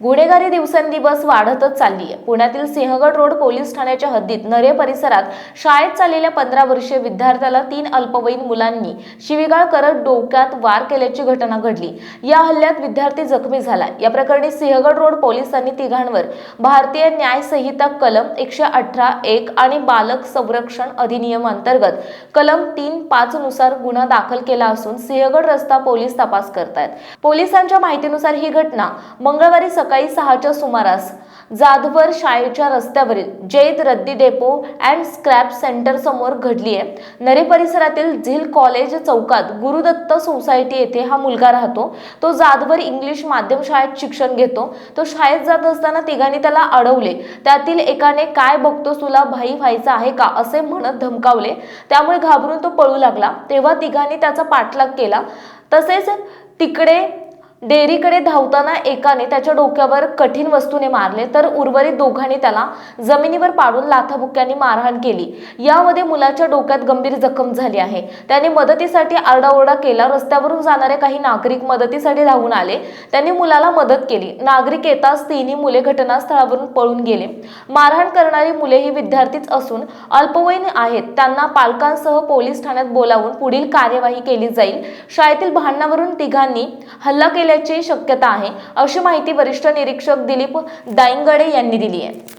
गुन्हेगारी दिवसेंदिवस वाढतच चालली आहे. पुण्यातील सिंहगड रोड पोलीस ठाण्याच्या हद्दीत नरे परिसरात शाळेत चाललेल्या पंधरा वर्षीय विद्यार्थ्याला तीन अल्पवयीन मुलांनी शिवीगाळ करत डोक्यात वार केल्याची घटना घडली. या हल्ल्यात विद्यार्थी जखमी झाला या प्रकरणी सिंहगड रोड पोलिसांनी तिघांवर भारतीय न्याय संहिता कलम एकशे अठरा एक आणि बालक संरक्षण अधिनियम अंतर्गत कलम तीन पाच नुसार गुन्हा दाखल केला असून सिंहगड रस्ता पोलीस तपास करतायत. पोलिसांच्या माहितीनुसार ही घटना मंगळवारी सकाळी सहाच्या सुमारास जाधवर शाळेच्या रस्त्यावरील जैद रद्दी डेपो अँड स्क्रॅप सेंटर समोर घडली आहे नरे परिसरातील झिल कॉलेज चौकात गुरुदत्त सोसायटी येथे हा मुलगा राहतो. तो जाधवर इंग्लिश माध्यम शाळेत शिक्षण घेतो. तो शाळेत जात असताना तिघांनी त्याला अडवले. त्यातील एकाने काय बघतो तुला? भाई व्हायचा आहे का? असे म्हणत धमकावले. त्यामुळे घाबरून तो पळू लागला. तेव्हा तिघांनी त्याचा पाठलाग केला. तसेच तिकडे डेअरीकडे धावताना एकाने त्याच्या डोक्यावर कठीण वस्तूने मारले तर उर्वरित दोघांनी त्याला जमिनीवर पाडून लाथाबुक्यांनी मारहाण केली. यामध्ये मुलाच्या डोक्यात गंभीर जखम झाली आहे. त्याने मदतीसाठी आरडाओरडा केला रस्त्यावरून जाणारे काही नागरिक मदतीसाठी धावून आले. त्यांनी मुलाला मदत केली. नागरिक येताच तिन्ही मुले घटनास्थळावरून पळून गेले. मारहाण करणारी मुले ही विद्यार्थीच असून अल्पवयीन आहेत. त्यांना पालकांसह पोलीस ठाण्यात बोलावून पुढील कार्यवाही केली जाईल. शाळेतील भांडणावरून तिघांनी हल्ला केल्याची शक्यता आहे अशी माहिती वरिष्ठ निरीक्षक दिलीप दाईंगडे यांनी दिली आहे.